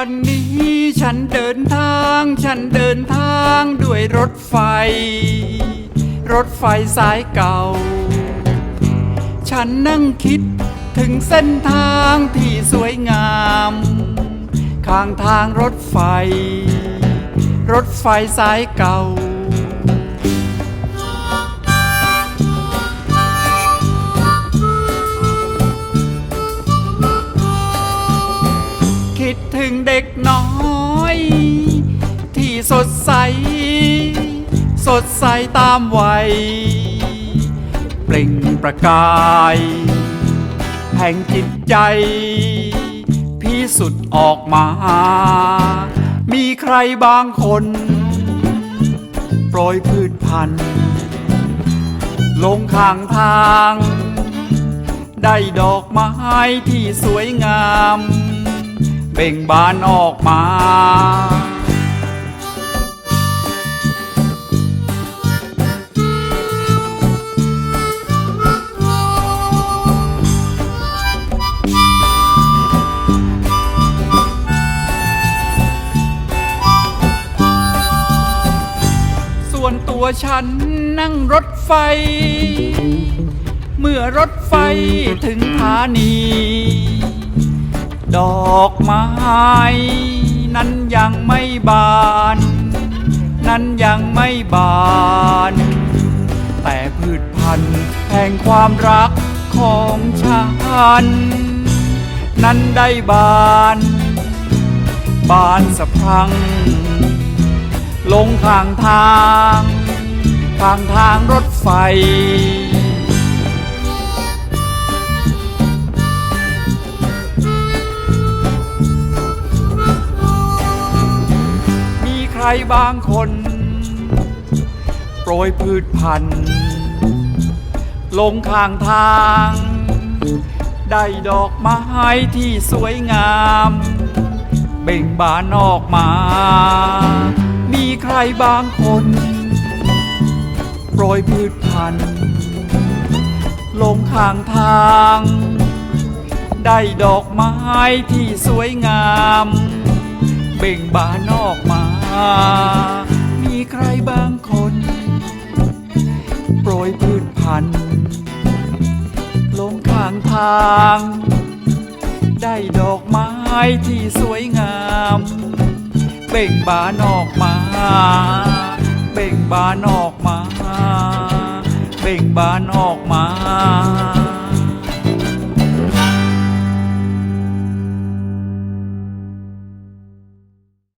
อนนี้ฉันเดินทาง ฉันเดินทางด้วยรถไฟ รถไฟสายเก่า ฉันนั่งคิดถึงเส้นทางที่สวยงาม ข้างทางรถไฟ รถไฟสายเก่า ถึงเด็กน้อย ที่สดใส สดใสตามวัย เปล่งประกายแห่งจิตใจ พิสุทธิ์ออกมา มีใครบางคนโปรยพืชพันธุ์ ลงข้างทาง ได้ดอกไม้ที่สวยงาม เบ่งบานออกมา ส่วนตัวฉันนั่งรถไฟ เมื่อรถไฟถึงสถานี ดอกไม้นั้นยังไม่บาน นั้นยังไม่บาน แต่พืชพันธุ์แห่งความรักของฉัน นั้นได้บาน บานสะพรัง ลงข้างทาง ข้างทางรถไฟ บางคน โปรยพืชพันธุ์ ลงข้างทาง ได้ดอกไม้ที่สวยงาม เบ่งบานออกมา มีใครบางคน โปรยพืชพันธุ์ ลงข้างทาง ได้ดอกไม้ที่สวยงาม เบ่งบานออกมา มีใครบางคน โปรยพืชพันธุ์ลงข้างทาง ได้ดอกไม้ที่สวยงามเบ่งบานออกมา เบ่งบานออกมา เบ่งบานออกมา